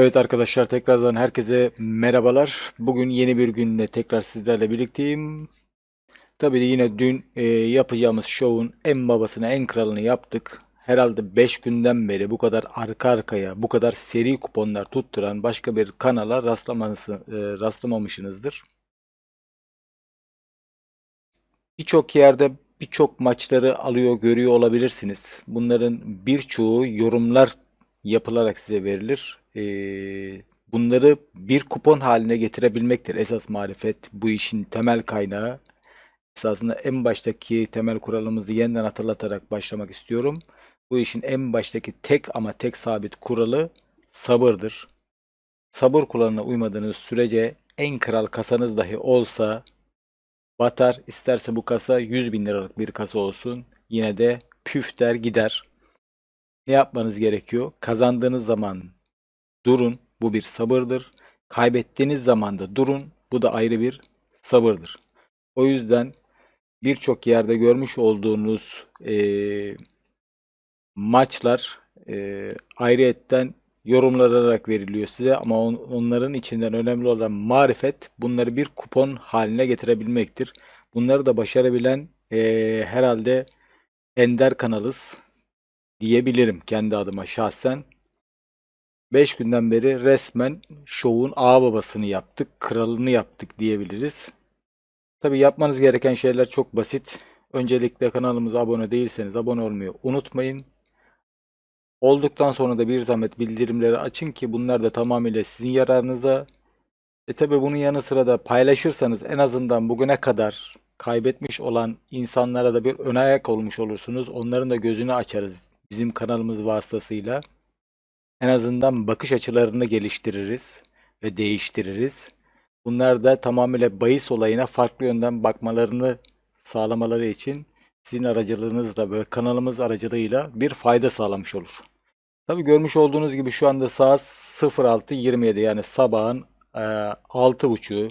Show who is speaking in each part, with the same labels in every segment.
Speaker 1: Evet arkadaşlar tekrardan herkese merhabalar. Bugün yeni bir günde tekrar sizlerle birlikteyim. Tabii de yine dün e, yapacağımız şovun en babasını en kralını yaptık. Herhalde 5 günden beri bu kadar arka arkaya bu kadar seri kuponlar tutturan başka bir kanala rastlaması, e, rastlamamışsınızdır. Birçok yerde birçok maçları alıyor görüyor olabilirsiniz. Bunların birçoğu yorumlar yapılarak size verilir e, bunları bir kupon haline getirebilmektir. Esas marifet bu işin temel kaynağı. Esasında en baştaki temel kuralımızı yeniden hatırlatarak başlamak istiyorum. Bu işin en baştaki tek ama tek sabit kuralı sabırdır. Sabır kuralına uymadığınız sürece en kral kasanız dahi olsa batar. isterse bu kasa 100 bin liralık bir kasa olsun. Yine de püf der gider. Ne yapmanız gerekiyor? Kazandığınız zaman durun, bu bir sabırdır. Kaybettiğiniz zaman da durun, bu da ayrı bir sabırdır. O yüzden birçok yerde görmüş olduğunuz e, maçlar e, ayrıyetten yorumlanarak veriliyor size ama on, onların içinden önemli olan marifet bunları bir kupon haline getirebilmektir. Bunları da başarabilen e, herhalde ender kanalız diyebilirim kendi adıma şahsen. 5 günden beri resmen şovun ağababasını yaptık, kralını yaptık diyebiliriz. Tabi yapmanız gereken şeyler çok basit. Öncelikle kanalımıza abone değilseniz abone olmayı unutmayın. Olduktan sonra da bir zahmet bildirimleri açın ki bunlar da tamamıyla sizin yararınıza. E tabi bunun yanı sıra da paylaşırsanız en azından bugüne kadar kaybetmiş olan insanlara da bir ön ayak olmuş olursunuz. Onların da gözünü açarız bizim kanalımız vasıtasıyla. En azından bakış açılarını geliştiririz ve değiştiririz. Bunlar da tamamıyla bahis olayına farklı yönden bakmalarını sağlamaları için sizin aracılığınızla ve kanalımız aracılığıyla bir fayda sağlamış olur. Tabi görmüş olduğunuz gibi şu anda saat 06.27 yani sabahın e, altı 6.30'u.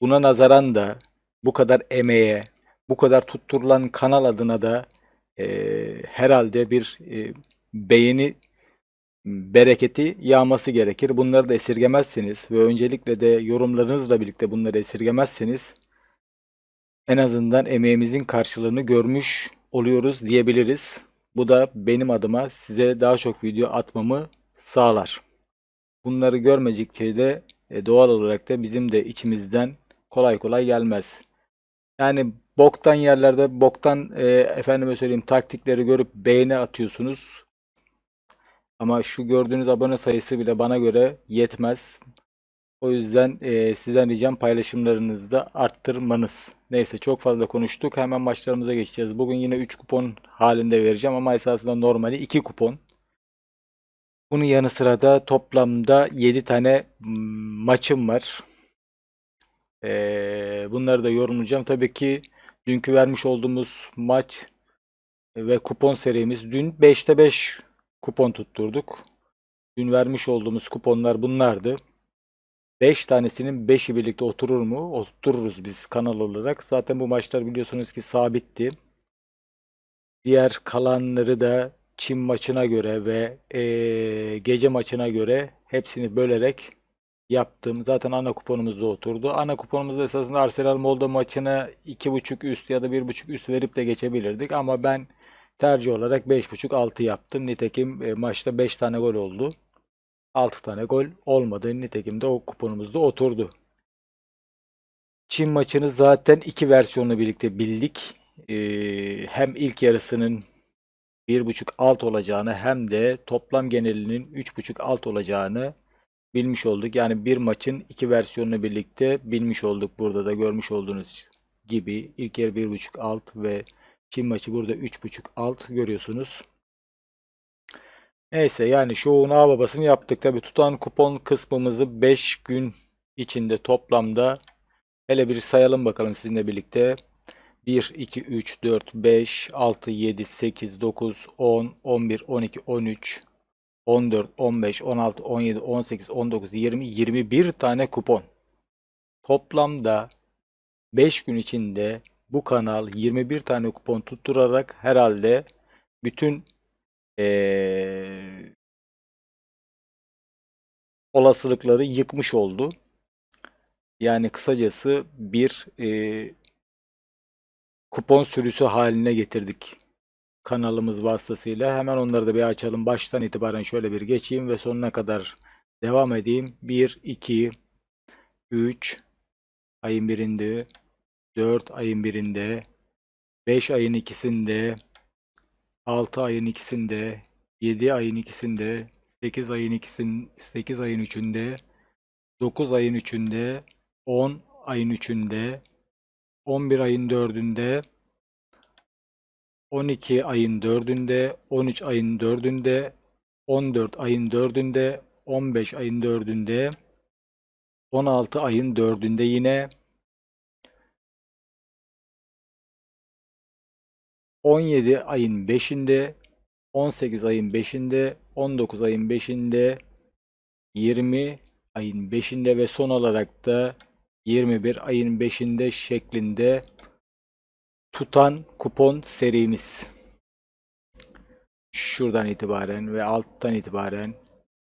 Speaker 1: Buna nazaran da bu kadar emeğe, bu kadar tutturulan kanal adına da e, herhalde bir e, beğeni bereketi yağması gerekir. Bunları da esirgemezseniz ve öncelikle de yorumlarınızla birlikte bunları esirgemezseniz en azından emeğimizin karşılığını görmüş oluyoruz diyebiliriz. Bu da benim adıma size daha çok video atmamı sağlar. Bunları görmedikçe de e, doğal olarak da bizim de içimizden kolay kolay gelmez. Yani boktan yerlerde boktan e, efendime söyleyeyim taktikleri görüp beğeni atıyorsunuz. Ama şu gördüğünüz abone sayısı bile bana göre yetmez. O yüzden e, sizden ricam paylaşımlarınızı da arttırmanız. Neyse çok fazla konuştuk. Hemen maçlarımıza geçeceğiz. Bugün yine 3 kupon halinde vereceğim ama esasında normali 2 kupon. Bunun yanı sıra da toplamda 7 tane maçım var. E, bunları da yorumlayacağım. Tabii ki dünkü vermiş olduğumuz maç ve kupon serimiz dün 5'te 5 kupon tutturduk. Dün vermiş olduğumuz kuponlar bunlardı. 5 tanesinin 5'i birlikte oturur mu? Otururuz biz kanal olarak. Zaten bu maçlar biliyorsunuz ki sabitti. Diğer kalanları da Çin maçına göre ve e, gece maçına göre hepsini bölerek yaptım. Zaten ana kuponumuzda oturdu. Ana kuponumuzda esasında Arsenal Molda maçına 2.5 üst ya da 1.5 üst verip de geçebilirdik. Ama ben Tercih olarak 5.5-6 yaptım. Nitekim e, maçta 5 tane gol oldu. 6 tane gol olmadı. Nitekim de o kuponumuzda oturdu. Çin maçını zaten iki versiyonu birlikte bildik. Ee, hem ilk yarısının 1.5 alt olacağını hem de toplam genelinin 3.5 alt olacağını bilmiş olduk. Yani bir maçın iki versiyonunu birlikte bilmiş olduk. Burada da görmüş olduğunuz gibi ilk yarı 1.5 alt ve Çin maçı burada 3.5 alt görüyorsunuz. Neyse yani şovun ağ babasını yaptık. Tabi tutan kupon kısmımızı 5 gün içinde toplamda hele bir sayalım bakalım sizinle birlikte. 1, 2, 3, 4, 5, 6, 7, 8, 9, 10, 11, 12, 13, 14, 15, 16, 17, 18, 19, 20, 21 tane kupon. Toplamda 5 gün içinde bu kanal 21 tane kupon tutturarak herhalde bütün ee, olasılıkları yıkmış oldu. Yani kısacası bir e, kupon sürüsü haline getirdik kanalımız vasıtasıyla. Hemen onları da bir açalım. Baştan itibaren şöyle bir geçeyim ve sonuna kadar devam edeyim. 1, 2, 3, ayın birinde 4 ayın birinde, 5 ayın ikisinde, 6 ayın ikisinde, 7 ayın ikisinde, 8 ayın ikisinde, 8 ayın üçünde, 9 ayın üçünde, 10 ayın üçünde, 11 ayın dördünde, 12 ayın dördünde, 13 ayın dördünde, 14 ayın dördünde, 15 ayın dördünde, 16 ayın dördünde yine 17 ayın 5'inde, 18 ayın 5'inde, 19 ayın 5'inde, 20 ayın 5'inde ve son olarak da 21 ayın 5'inde şeklinde tutan kupon serimiz. Şuradan itibaren ve alttan itibaren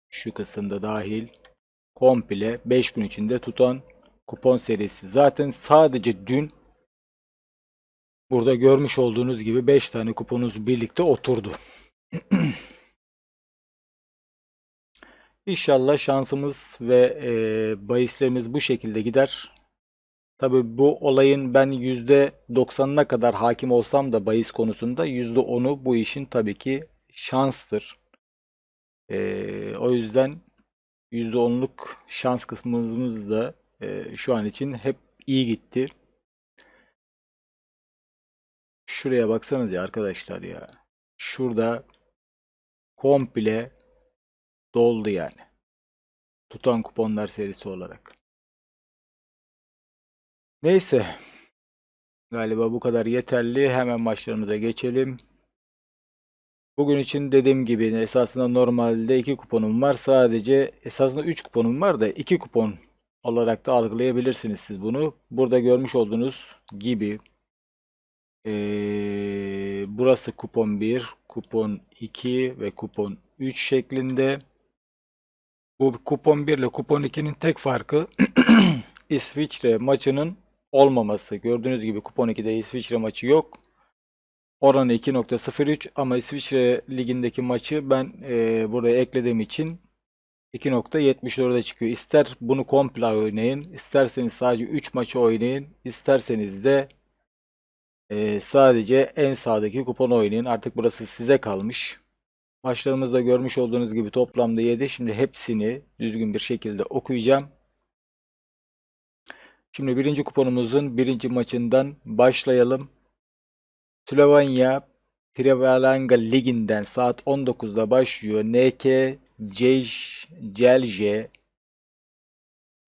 Speaker 1: şu kısımda dahil komple 5 gün içinde tutan kupon serisi. Zaten sadece dün Burada görmüş olduğunuz gibi 5 tane kuponuz birlikte oturdu. İnşallah şansımız ve e, bahislemiz bu şekilde gider. Tabi bu olayın ben %90'ına kadar hakim olsam da bahis konusunda %10'u bu işin tabii ki şanstır. E, o yüzden %10'luk şans kısmımız da e, şu an için hep iyi gitti. Şuraya baksanız ya arkadaşlar ya. Şurada komple doldu yani. Tutan kuponlar serisi olarak. Neyse. Galiba bu kadar yeterli. Hemen maçlarımıza geçelim. Bugün için dediğim gibi esasında normalde 2 kuponum var. Sadece esasında 3 kuponum var da 2 kupon olarak da algılayabilirsiniz siz bunu. Burada görmüş olduğunuz gibi ee, burası kupon 1, kupon 2 ve kupon 3 şeklinde. Bu kupon 1 ile kupon 2'nin tek farkı İsviçre maçının olmaması. Gördüğünüz gibi kupon 2'de İsviçre maçı yok. Oranı 2.03 ama İsviçre ligindeki maçı ben e, buraya eklediğim için 2.74'e çıkıyor. İster bunu komple oynayın, isterseniz sadece 3 maçı oynayın, isterseniz de ee, sadece en sağdaki kupon oynayın. Artık burası size kalmış. Başlarımızda görmüş olduğunuz gibi toplamda 7. Şimdi hepsini düzgün bir şekilde okuyacağım. Şimdi birinci kuponumuzun birinci maçından başlayalım. Slovenya Prevalanga Ligi'nden saat 19'da başlıyor. NK Celje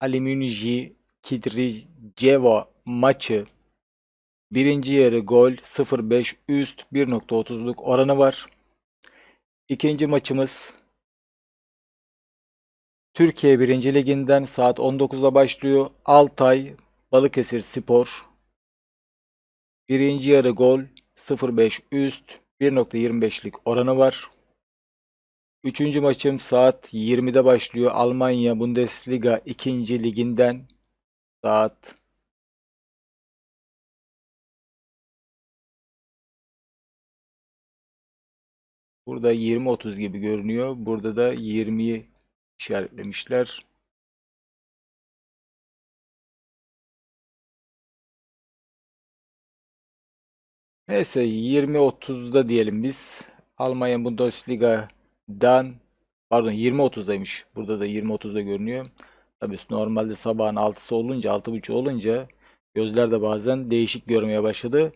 Speaker 1: Alimünji Kidrijeva maçı Birinci yarı gol 0.5 üst 1.30'luk oranı var. İkinci maçımız Türkiye 1. Liginden saat 19'da başlıyor. Altay Balıkesir Spor. Birinci yarı gol 0.5 üst 1.25'lik oranı var. Üçüncü maçım saat 20'de başlıyor. Almanya Bundesliga 2. liginden saat Burada 20-30 gibi görünüyor. Burada da 20'yi işaretlemişler. Neyse 20-30'da diyelim biz. Almanya Bundesliga'dan pardon 20-30'daymış. Burada da 20-30'da görünüyor. Tabii normalde sabahın 6'sı olunca 6.30 olunca gözler de bazen değişik görmeye başladı.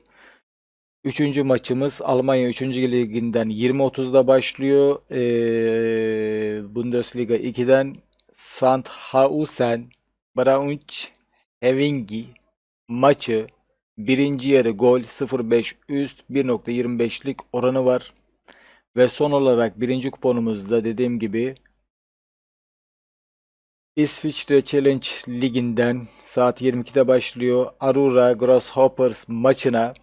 Speaker 1: Üçüncü maçımız Almanya 3. liginden 20.30'da başlıyor. Ee, Bundesliga 2'den Sandhausen Braunsch Hevingi maçı birinci yarı gol 0.5 üst 1.25'lik oranı var. Ve son olarak birinci kuponumuzda dediğim gibi İsviçre Challenge Ligi'nden saat 22'de başlıyor. Arura Grasshoppers maçına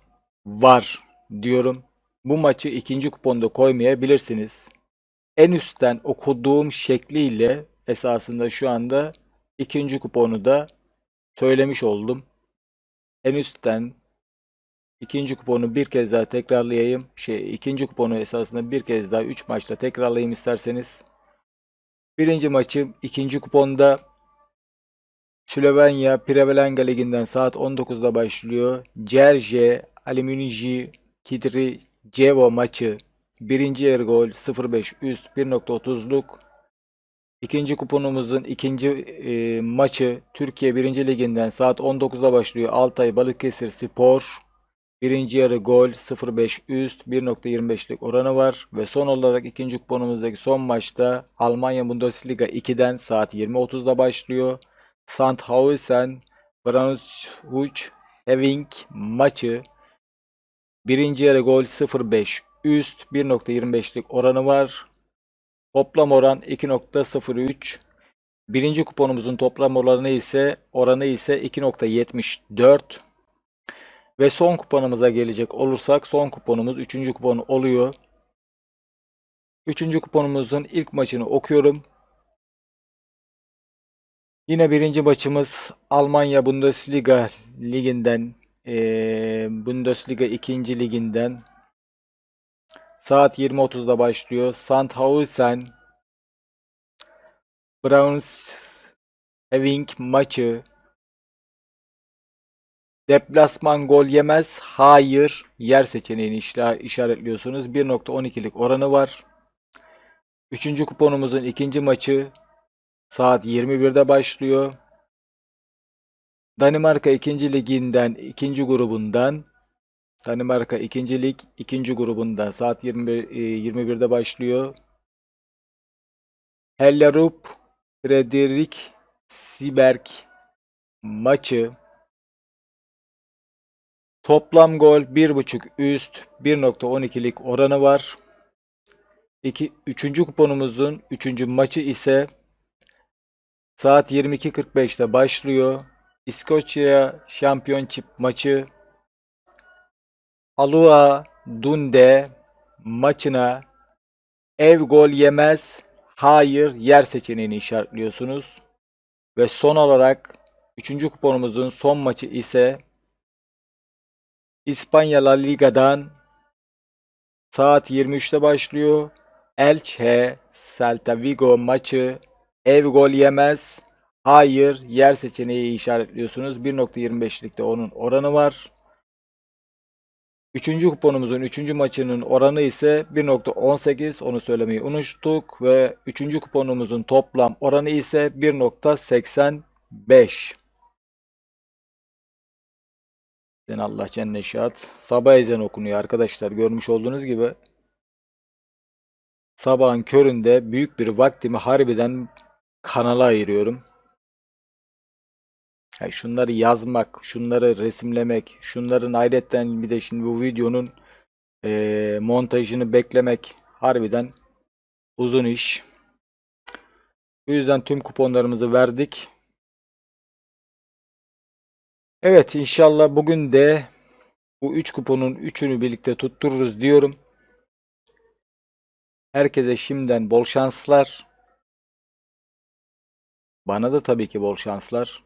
Speaker 1: var diyorum. Bu maçı ikinci kuponda koymayabilirsiniz. En üstten okuduğum şekliyle esasında şu anda ikinci kuponu da söylemiş oldum. En üstten ikinci kuponu bir kez daha tekrarlayayım. Şey ikinci kuponu esasında bir kez daha 3 maçla tekrarlayayım isterseniz. Birinci maçım ikinci kuponda Slovenya Prevelenga Ligi'nden saat 19'da başlıyor. Cerje Alüminyumji Kidri Cevo maçı birinci yarı gol 0-5 üst 1.30'luk İkinci kuponumuzun ikinci e, maçı Türkiye 1. Liginden saat 19'da başlıyor. Altay Balıkesir Spor. Birinci yarı gol 0-5 üst 1.25'lik oranı var. Ve son olarak ikinci kuponumuzdaki son maçta Almanya Bundesliga 2'den saat 20.30'da başlıyor. Sandhausen Braunschweig Eving maçı Birinci yarı gol 0.5 üst 1.25'lik oranı var. Toplam oran 2.03. Birinci kuponumuzun toplam oranı ise oranı ise 2.74. Ve son kuponumuza gelecek olursak son kuponumuz 3. kupon oluyor. 3. kuponumuzun ilk maçını okuyorum. Yine birinci maçımız Almanya Bundesliga liginden e, Bundesliga 2. liginden saat 20.30'da başlıyor. Sandhausen Browns Having maçı Deplasman gol yemez. Hayır. Yer seçeneğini işaretliyorsunuz. 1.12'lik oranı var. Üçüncü kuponumuzun ikinci maçı saat 21'de başlıyor. Danimarka 2. liginden 2. grubundan Danimarka 2. lig 2. grubundan saat 21 21'de e, başlıyor. Hellerup Frederik Siberg maçı toplam gol 1.5 üst 1.12'lik oranı var. 2 3. kuponumuzun 3. maçı ise saat 22.45'te başlıyor. İskoçya Championship maçı Alua Dunde maçına ev gol yemez hayır yer seçeneğini işaretliyorsunuz. Ve son olarak 3. kuponumuzun son maçı ise İspanya La Liga'dan saat 23'te başlıyor. Elche Celta Vigo maçı ev gol yemez Hayır yer seçeneği işaretliyorsunuz. 1.25'likte onun oranı var. Üçüncü kuponumuzun üçüncü maçının oranı ise 1.18 onu söylemeyi unuttuk ve üçüncü kuponumuzun toplam oranı ise 1.85. Sen Allah cennet şahat. Sabah ezen okunuyor arkadaşlar görmüş olduğunuz gibi. Sabahın köründe büyük bir vaktimi harbiden kanala ayırıyorum. Yani şunları yazmak, şunları resimlemek, şunların ayrıca bir de şimdi bu videonun e, montajını beklemek harbiden uzun iş. Bu yüzden tüm kuponlarımızı verdik. Evet inşallah bugün de bu 3 üç kuponun 3'ünü birlikte tuttururuz diyorum. Herkese şimdiden bol şanslar. Bana da tabii ki bol şanslar.